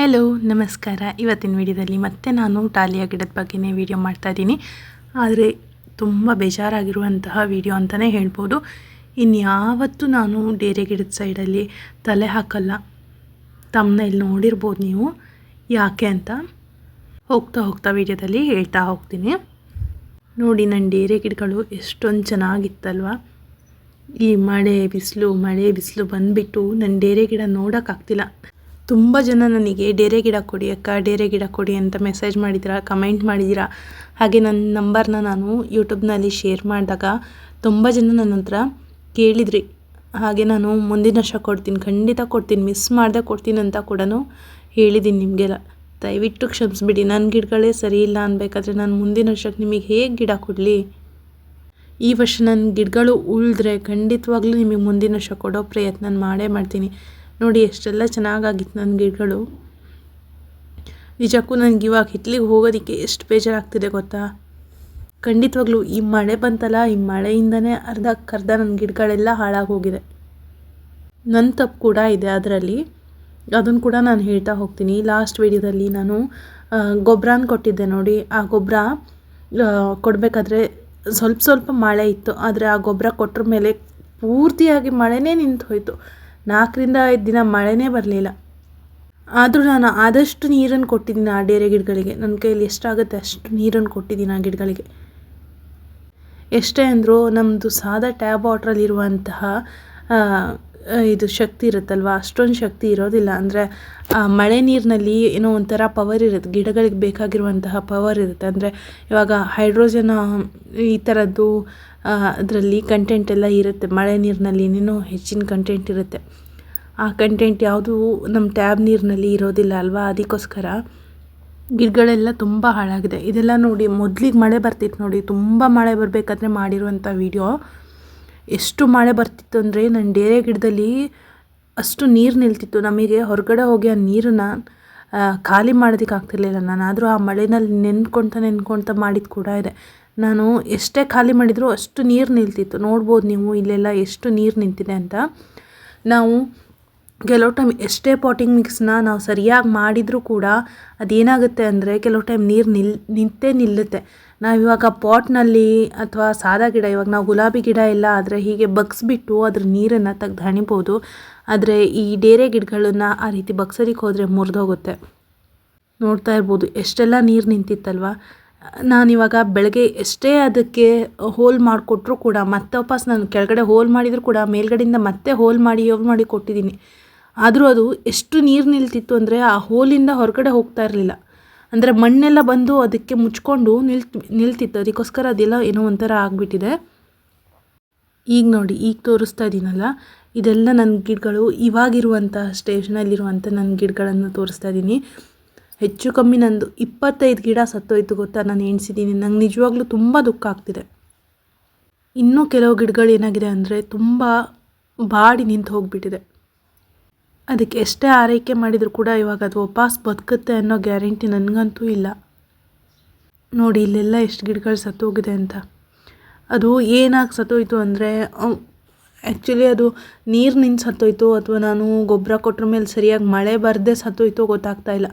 Hello ನಮಸ್ಕಾರ. ಇವತ್ತಿನ ವಿಡಿಯೋದಲ್ಲಿ ಮತ್ತೆ ನಾನು ಟಾಲಿಯ ಗಿಡದ ಬಗ್ಗೆನೇ ವಿಡಿಯೋ ಮಾಡ್ತಾ ಇದ್ದೀನಿ. ಆದರೆ ತುಂಬ ಬೇಜಾರಾಗಿರುವಂತಹ ವಿಡಿಯೋ ಅಂತಲೇ ಹೇಳ್ಬೋದು. ಇನ್ಯಾವತ್ತೂ ನಾನು ಡೇರೆ ಗಿಡದ ಸೈಡಲ್ಲಿ ತಲೆ ಹಾಕಲ್ಲ. ಇಲ್ಲಿ ನೋಡಿರ್ಬೋದು ನೀವು. ಯಾಕೆ ಅಂತ ಹೋಗ್ತಾ ಹೋಗ್ತಾ ವಿಡಿಯೋದಲ್ಲಿ ಹೇಳ್ತಾ ಹೋಗ್ತೀನಿ. ನೋಡಿ ನನ್ನ ಡೇರೆ ಗಿಡಗಳು ಎಷ್ಟೊಂದು ಚೆನ್ನಾಗಿತ್ತಲ್ವ. ಈ ಮಳೆ ಬಿಸಿಲು ಮಳೆ ಬಿಸಿಲು ಬಂದುಬಿಟ್ಟು ನನ್ನ ಡೇರೆ ಗಿಡ ನೋಡೋಕ್ಕಾಗ್ತಿಲ್ಲ. ತುಂಬ ಜನ ನನಗೆ, ಡೇರೆ ಗಿಡ ಕೊಡಿ ಅಕ್ಕ, ಡೇರೆ ಗಿಡ ಕೊಡಿ ಅಂತ ಮೆಸೇಜ್ ಮಾಡಿದ್ದೀರಾ ಕಮೆಂಟ್ ಮಾಡಿದ್ದೀರಾ ಹಾಗೆ ನನ್ನ ನಂಬರ್ನ ನಾನು ಯೂಟ್ಯೂಬ್ನಲ್ಲಿ ಶೇರ್ ಮಾಡಿದಾಗ ತುಂಬ ಜನ ನನ್ನ ಹತ್ರ ಕೇಳಿದ್ರಿ. ಹಾಗೆ ನಾನು ಮುಂದಿನ ವರ್ಷ ಕೊಡ್ತೀನಿ, ಖಂಡಿತ ಕೊಡ್ತೀನಿ ಮಿಸ್ ಮಾಡದೆ ಕೊಡ್ತೀನಿ ಅಂತ ಕೂಡ ಹೇಳಿದ್ದೀನಿ ನಿಮಗೆಲ್ಲ. ದಯವಿಟ್ಟು ಕ್ಷಮಿಸ್ಬಿಡಿ ನನ್ನ ಗಿಡಗಳೇ ಸರಿ ಇಲ್ಲ ಅನ್ಬೇಕಾದ್ರೆ ನಾನು ಮುಂದಿನ ವರ್ಷಕ್ಕೆ ನಿಮಗೆ ಹೇಗೆ ಗಿಡ ಕೊಡಲಿ? ಈ ವರ್ಷ ನನ್ನ ಗಿಡಗಳು ಉಳಿದ್ರೆ ಖಂಡಿತವಾಗ್ಲೂ ನಿಮಗೆ ಮುಂದಿನ ವರ್ಷ ಕೊಡೋ ಪ್ರಯತ್ನ ಮಾಡೇ ಮಾಡ್ತೀನಿ. ನೋಡಿ, ಎಷ್ಟೆಲ್ಲ ಚೆನ್ನಾಗಾಗಿತ್ತು ನನ್ನ ಗಿಡಗಳು. ನಿಜಕ್ಕೂ ನನಗೆ ಇವಾಗ ಹಿತ್ಲಿಗೆ ಹೋಗೋದಕ್ಕೆ ಎಷ್ಟು ಬೇಜಾರಾಗ್ತಿದೆ ಗೊತ್ತಾ? ಖಂಡಿತವಾಗ್ಲೂ ಈ ಮಳೆ ಬಂತಲ್ಲ, ಈ ಮಳೆಯಿಂದನೇ ಅರ್ಧಕ್ಕರ್ಧ ನನ್ನ ಗಿಡಗಳೆಲ್ಲ ಹಾಳಾಗಿ ಹೋಗಿದೆ ನನ್ನ ತಪ್ಪು ಕೂಡ ಇದೆ ಅದರಲ್ಲಿ. ಅದನ್ನು ಕೂಡ ನಾನು ಹೇಳ್ತಾ ಹೋಗ್ತೀನಿ. ಲಾಸ್ಟ್ ವಿಡಿಯೋದಲ್ಲಿ ನಾನು ಗೊಬ್ಬರನ ಕೊಟ್ಟಿದ್ದೆ ನೋಡಿ. ಆ ಗೊಬ್ಬರ ಕೊಡಬೇಕಾದ್ರೆ ಸ್ವಲ್ಪ ಸ್ವಲ್ಪ ಮಳೆ ಇತ್ತು. ಆದರೆ ಆ ಗೊಬ್ಬರ ಕೊಟ್ಟರ ಮೇಲೆ ಪೂರ್ತಿಯಾಗಿ ಮಳೆನೇ ನಿಂತು ಹೋಯಿತು ನಾಲ್ಕರಿಂದ ಐದು ದಿನ ಮಳೆನೇ ಬರಲಿಲ್ಲ. ಆದರೂ ನಾನು ಆದಷ್ಟು ನೀರನ್ನು ಕೊಟ್ಟಿದ್ದೀನಿ ಆ ಡೇರೆ ಗಿಡಗಳಿಗೆ. ನನ್ನ ಕೈಯಲ್ಲಿ ಎಷ್ಟಾಗುತ್ತೆ ಅಷ್ಟು ನೀರನ್ನು ಕೊಟ್ಟಿದ್ದೀನಿ ಆ ಗಿಡಗಳಿಗೆ. ಎಷ್ಟೇ ಅಂದರೂ ನಮ್ಮದು ಸಾದಾ ಟ್ಯಾಬ್ ವಾಟ್ರಲ್ಲಿರುವಂತಹ ಇದು ಶಕ್ತಿ ಇರುತ್ತಲ್ವ? ಅಷ್ಟೊಂದು ಶಕ್ತಿ ಇರೋದಿಲ್ಲ. ಅಂದರೆ ಮಳೆ ನೀರಿನಲ್ಲಿ ಏನೋ ಒಂಥರ ಪವರ್ ಇರುತ್ತೆ ಗಿಡಗಳಿಗೆ ಬೇಕಾಗಿರುವಂತಹ ಪವರ್ ಇರುತ್ತೆ ಅಂದರೆ, ಇವಾಗ ಹೈಡ್ರೋಜನ್ ಈ ಥರದ್ದು ಅದರಲ್ಲಿ ಕಂಟೆಂಟ್ ಎಲ್ಲ ಇರುತ್ತೆ. ಮಳೆ ನೀರಿನಲ್ಲಿ ಏನೇನೋ ಹೆಚ್ಚಿನ ಕಂಟೆಂಟ್ ಇರುತ್ತೆ. ಆ ಕಂಟೆಂಟ್ ಯಾವುದೂ ನಮ್ಮ ಟ್ಯಾಬ್ ನೀರಿನಲ್ಲಿ ಇರೋದಿಲ್ಲ ಅಲ್ವಾ? ಅದಕ್ಕೋಸ್ಕರ ಗಿಡಗಳೆಲ್ಲ ತುಂಬ ಹಾಳಾಗಿದೆ. ಇದೆಲ್ಲ ನೋಡಿ, ಮೊದಲಿಗೆ ಮಳೆ ಬರ್ತಿತ್ತು ನೋಡಿ, ತುಂಬ ಮಳೆ ಬರಬೇಕಾದ್ರೆ ಮಾಡಿರುವಂಥ ವೀಡಿಯೋ ಎಷ್ಟು ಮಳೆ ಬರ್ತಿತ್ತು ಅಂದರೆ ನನ್ನ ಡೇರೆ ಗಿಡದಲ್ಲಿ ಅಷ್ಟು ನೀರು ನಿಲ್ತಿತ್ತು. ನಮಗೆ ಹೊರಗಡೆ ಹೋಗಿ ಆ ನೀರನ್ನು ಖಾಲಿ ಮಾಡೋದಕ್ಕೆ ಆಗ್ತಿರ್ಲಿಲ್ಲ. ನಾನು ಆದರೂ ಆ ಮಳೆನಲ್ಲಿ ನೆನ್ಕೊಳ್ತಾ ನೆನ್ಕೊಳ್ತಾ ಮಾಡಿದ್ದು ಕೂಡ ಇದೆ. ನಾನು ಎಷ್ಟೇ ಖಾಲಿ ಮಾಡಿದರೂ ಅಷ್ಟು ನೀರು ನಿಲ್ತಿತ್ತು. ನೋಡ್ಬೋದು ನೀವು ಇಲ್ಲೆಲ್ಲ ಎಷ್ಟು ನೀರು ನಿಂತಿದೆ ಅಂತ. ನಾವು ಕೆಲವು ಟೈಮ್ ಎಷ್ಟೇ ಪಾಟಿಂಗ್ ಮಿಕ್ಸ್ನ ನಾವು ಸರಿಯಾಗಿ ಮಾಡಿದರೂ ಕೂಡ ಅದೇನಾಗುತ್ತೆ ಅಂದರೆ ಕೆಲವು ಟೈಮ್ ನೀರು ನಿಲ್, ನಿಂತೇ ನಿಲ್ಲುತ್ತೆ. ನಾವು ಇವಾಗ ಪಾಟ್ನಲ್ಲಿ ಅಥವಾ ಸಾದಾ ಗಿಡ, ಇವಾಗ ನಾವು ಗುಲಾಬಿ ಗಿಡ ಎಲ್ಲ ಆದರೆ ಹೀಗೆ ಬಗ್ಸ್ಬಿಟ್ಟು ಅದ್ರ ನೀರನ್ನು ತೆಗ್ದು ಹಣಿಬೋದು. ಆದರೆ ಈ ಡೇರೆ ಗಿಡಗಳನ್ನು ಆ ರೀತಿ ಬಗ್ಸೋದಕ್ಕೆ ಹೋದರೆ ಮುರಿದೋಗುತ್ತೆ. ನೋಡ್ತಾ ಇರ್ಬೋದು, ಎಷ್ಟೆಲ್ಲ ನೀರು ನಿಂತಿತ್ತಲ್ವ? ನಾನಿವಾಗ ಬೆಳಗ್ಗೆ ಎಷ್ಟೇ ಅದಕ್ಕೆ ಹೋಲ್ ಮಾಡಿಕೊಟ್ರೂ ಕೂಡ, ಮತ್ತೆ ವಾಪಸ್ ನಾನು ಕೆಳಗಡೆ ಹೋಲ್ ಮಾಡಿದರೂ ಕೂಡ, ಮೇಲ್ಗಡೆಯಿಂದ ಮತ್ತೆ ಹೋಲ್ ಮಾಡಿ ಹೋಲ್ ಮಾಡಿ ಕೊಟ್ಟಿದ್ದೀನಿ. ಆದರೂ ಅದು ಎಷ್ಟು ನೀರು ನಿಲ್ತಿತ್ತು ಅಂದರೆ ಆ ಹೋಲಿಂದ ಹೊರಗಡೆ ಹೋಗ್ತಾ ಇರಲಿಲ್ಲ. ಅಂದರೆ ಮಣ್ಣೆಲ್ಲ ಬಂದು ಅದಕ್ಕೆ ಮುಚ್ಕೊಂಡು ನಿಲ್ತ್ ನಿಲ್ತಿತ್ತು. ಅದಕ್ಕೋಸ್ಕರ ಅದೆಲ್ಲ ಏನೋ ಒಂಥರ ಆಗಿಬಿಟ್ಟಿದೆ. ಈಗ ನೋಡಿ, ಈಗ ತೋರಿಸ್ತಾ ಇದ್ದೀನಲ್ಲ ಇದೆಲ್ಲ ನನ್ನ ಗಿಡಗಳು. ಇವಾಗಿರುವಂಥ ಸ್ಟೇಷನಲ್ಲಿರುವಂಥ ನನ್ನ ಗಿಡಗಳನ್ನು ತೋರಿಸ್ತಾ ಇದ್ದೀನಿ ಹೆಚ್ಚು ಕಮ್ಮಿ ನಂದು ಇಪ್ಪತ್ತೈದು ಗಿಡ ಸತ್ತೋಯ್ತು ಗೊತ್ತಾ? ನಾನು ಎಣಿಸಿದ್ದೀನಿ ನಂಗೆ ನಿಜವಾಗ್ಲೂ ತುಂಬ ದುಃಖ ಆಗ್ತಿದೆ. ಇನ್ನೂ ಕೆಲವು ಗಿಡಗಳು ಏನಾಗಿದೆ ಅಂದರೆ ತುಂಬ ಬಾಡಿ ನಿಂತು ಹೋಗಿಬಿಟ್ಟಿದೆ. ಅದಕ್ಕೆ ಎಷ್ಟೇ ಆರೈಕೆ ಮಾಡಿದರೂ ಕೂಡ ಇವಾಗ ಅದು ವಾಪಸ್ ಬದುಕುತ್ತೆ ಅನ್ನೋ ಗ್ಯಾರಂಟಿ ನನಗಂತೂ ಇಲ್ಲ. ನೋಡಿ, ಇಲ್ಲೆಲ್ಲ ಎಷ್ಟು ಗಿಡಗಳು ಸತ್ತೋಗಿದೆ ಅಂತ. ಅದು ಏನಾಗಿ ಸತ್ತೋಯ್ತು ಅಂದರೆ ಆ್ಯಕ್ಚುಲಿ ಅದು ನೀರು ನಿಂತು ಸತ್ತೋಯ್ತು ಅಥವಾ ನಾನು ಗೊಬ್ಬರ ಕೊಟ್ಟರ ಮೇಲೆ ಸರಿಯಾಗಿ ಮಳೆ ಬರದೇ ಸತ್ತೋಯ್ತು ಗೊತ್ತಾಗ್ತಾ ಇಲ್ಲ.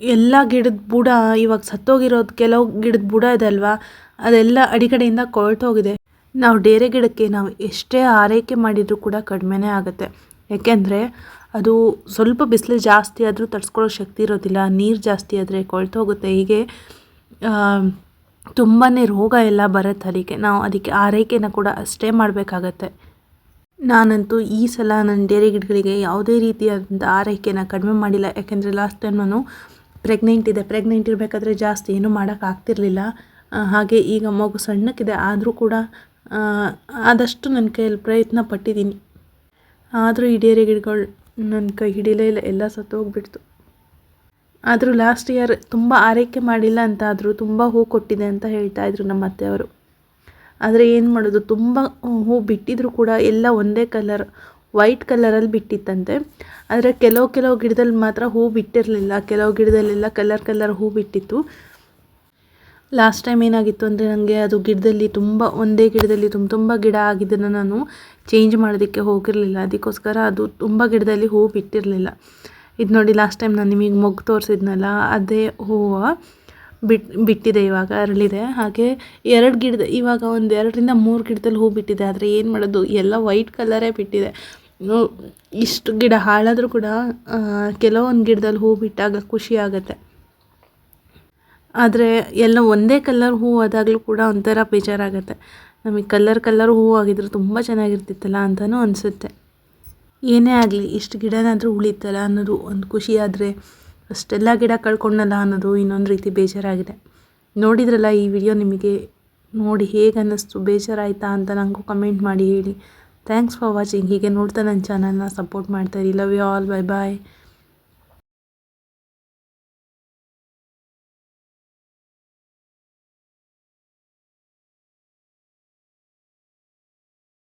ಎಲ್ಲ ಗಿಡದ ಬುಡ ಇವಾಗ ಸತ್ತೋಗಿರೋದು ಕೆಲವು ಗಿಡದ ಬುಡ ಇದೆ ಅಲ್ವಾ? ಅದೆಲ್ಲ ಅಡಿಗಡೆಯಿಂದ ಕೊಳ್ತೋಗಿದೆ. ನಾವು ಡೇರೆ ಗಿಡಕ್ಕೆ ನಾವು ಎಷ್ಟೇ ಆರೈಕೆ ಮಾಡಿದರೂ ಕೂಡ ಕಡಿಮೆನೇ ಆಗುತ್ತೆ. ಯಾಕೆಂದರೆ ಅದು ಸ್ವಲ್ಪ ಬಿಸಿಲು ಜಾಸ್ತಿ ಆದರೂ ತಡ್ಸ್ಕೊಳ್ಳೋ ಶಕ್ತಿ ಇರೋದಿಲ್ಲ, ನೀರು ಜಾಸ್ತಿ ಆದರೆ ಕೊಳ್ತೋಗುತ್ತೆ. ಹೀಗೆ ತುಂಬಾ ರೋಗ ಎಲ್ಲ ಬರುತ್ತೆ ಅದಕ್ಕೆ ನಾವು ಅದಕ್ಕೆ ಆರೈಕೆನ ಕೂಡ ಅಷ್ಟೇ ಮಾಡಬೇಕಾಗತ್ತೆ. ನಾನಂತೂ ಈ ಸಲ ನನ್ನ ಡೇರೆ ಗಿಡಗಳಿಗೆ ಯಾವುದೇ ರೀತಿಯಾದಂಥ ಆರೈಕೆನ ಕಡಿಮೆ ಮಾಡಿಲ್ಲ. ಯಾಕೆಂದರೆ ಲಾಸ್ಟ್ ಟೈಮ್ ನಾನು ಪ್ರೆಗ್ನೆಂಟ್ ಇದೆ ಪ್ರೆಗ್ನೆಂಟ್ ಇರಬೇಕಾದ್ರೆ ಜಾಸ್ತಿ ಏನೂ ಮಾಡೋಕ್ಕಾಗ್ತಿರ್ಲಿಲ್ಲ ಹಾಗೆ ಈಗ ಮಗು ಸಣ್ಣಕ್ಕಿದೆ. ಆದರೂ ಕೂಡ ಆದಷ್ಟು ನನ್ನ ಕೈಯಲ್ಲಿ ಪ್ರಯತ್ನ ಪಟ್ಟಿದ್ದೀನಿ. ಆದರೂ ಈಡೇರಿಯ ಗಿಡಗಳು ನನ್ನ ಕೈ ಹಿಡಿಲೇ ಇಲ್ಲ, ಎಲ್ಲ ಸತ್ತೋಗ್ಬಿಡ್ತು ಆದರೂ ಲಾಸ್ಟ್ ಇಯರ್ ತುಂಬ ಆರೈಕೆ ಮಾಡಿಲ್ಲ ಅಂತ ಆದರೂ ತುಂಬ ಹೂ ಕೊಟ್ಟಿದೆ ಅಂತ ಹೇಳ್ತಾ ಇದ್ರು ನಮ್ಮ ಅತ್ತೆಯವರು. ಆದರೆ ಏನು ಮಾಡೋದು, ತುಂಬ ಹೂ ಬಿಟ್ಟಿದ್ರು ಕೂಡ ಎಲ್ಲ ಒಂದೇ ಕಲರ್ ವೈಟ್ ಕಲರಲ್ಲಿ ಬಿಟ್ಟಿತ್ತಂತೆ. ಆದರೆ ಕೆಲವು ಕೆಲವು ಗಿಡದಲ್ಲಿ ಮಾತ್ರ ಹೂ ಬಿಟ್ಟಿರಲಿಲ್ಲ, ಕೆಲವು ಗಿಡದಲ್ಲೆಲ್ಲ ಕಲರ್ ಕಲರ್ ಹೂ ಬಿಟ್ಟಿತ್ತು. ಲಾಸ್ಟ್ ಟೈಮ್ ಏನಾಗಿತ್ತು ಅಂದರೆ ನನಗೆ ಅದು ಗಿಡದಲ್ಲಿ ತುಂಬ, ಒಂದೇ ಗಿಡದಲ್ಲಿ ತುಂಬ ತುಂಬ ಗಿಡ ಆಗಿದ್ದನ್ನು ನಾನು ಚೇಂಜ್ ಮಾಡೋದಕ್ಕೆ ಹೋಗಿರಲಿಲ್ಲ. ಅದಕ್ಕೋಸ್ಕರ ಅದು ತುಂಬ ಗಿಡದಲ್ಲಿ ಹೂ ಬಿಟ್ಟಿರಲಿಲ್ಲ. ಇದು ನೋಡಿ ಲಾಸ್ಟ್ ಟೈಮ್ ನಾನು ನಿಮಗೆ ಮೊಗ್ಗು ತೋರಿಸಿದ್ನಲ್ಲ, ಅದೇ ಹೂವು ಬಿಟ್, ಬಿಟ್ಟಿದೆ ಇವಾಗ, ಅರಳಿದೆ. ಹಾಗೆ ಎರಡು ಗಿಡದ, ಇವಾಗ ಒಂದು ಎರಡರಿಂದ ಮೂರು ಗಿಡದಲ್ಲಿ ಹೂ ಬಿಟ್ಟಿದೆ. ಆದರೆ ಏನು ಮಾಡೋದು, ಎಲ್ಲ ವೈಟ್ ಕಲರೇ ಬಿಟ್ಟಿದೆ. ಇಷ್ಟು ಗಿಡ ಹಾಳಾದರೂ ಕೂಡ ಕೆಲವೊಂದು ಗಿಡದಲ್ಲಿ ಹೂ ಬಿಟ್ಟಾಗ ಖುಷಿ ಆಗುತ್ತೆ. ಆದರೆ ಎಲ್ಲ ಒಂದೇ ಕಲ್ಲರ್ ಹೂ ಆದಾಗಲೂ ಕೂಡ ಒಂಥರ ಬೇಜಾರಾಗುತ್ತೆ. ನಮಗೆ ಕಲ್ಲರ್ ಕಲ್ಲರ್ ಹೂ ಆಗಿದ್ರೆ ತುಂಬ ಚೆನ್ನಾಗಿರ್ತಿತ್ತಲ್ಲ ಅಂತಲೂ ಅನಿಸುತ್ತೆ. ಏನೇ ಆಗಲಿ, ಇಷ್ಟು ಗಿಡನಾದರೂ ಉಳಿತಲ್ಲ ಅನ್ನೋದು ಒಂದು ಖುಷಿ ಆದರೆ ಅಷ್ಟೆಲ್ಲ ಗಿಡ ಕಳ್ಕೊಂಡಲ್ಲ ಅನ್ನೋದು ಇನ್ನೊಂದು ರೀತಿ ಬೇಜಾರಾಗಿದೆ. ನೋಡಿದ್ರಲ್ಲ ಈ ವಿಡಿಯೋ ನಿಮಗೆ? ನೋಡಿ ಹೇಗೆ ಅನ್ನಿಸ್ತು? ಬೇಜಾರಾಯಿತಾ ಅಂತ ನನಗೂ ಕಮೆಂಟ್ ಮಾಡಿ ಹೇಳಿ. ಥ್ಯಾಂಕ್ಸ್ ಫಾರ್ ವಾಚಿಂಗ್ ಹೀಗೆ ನೋಡ್ತಾ ನನ್ನ ಚಾನಲ್ನ support ಮಾಡ್ತಾಯಿರಿ love you all bye bye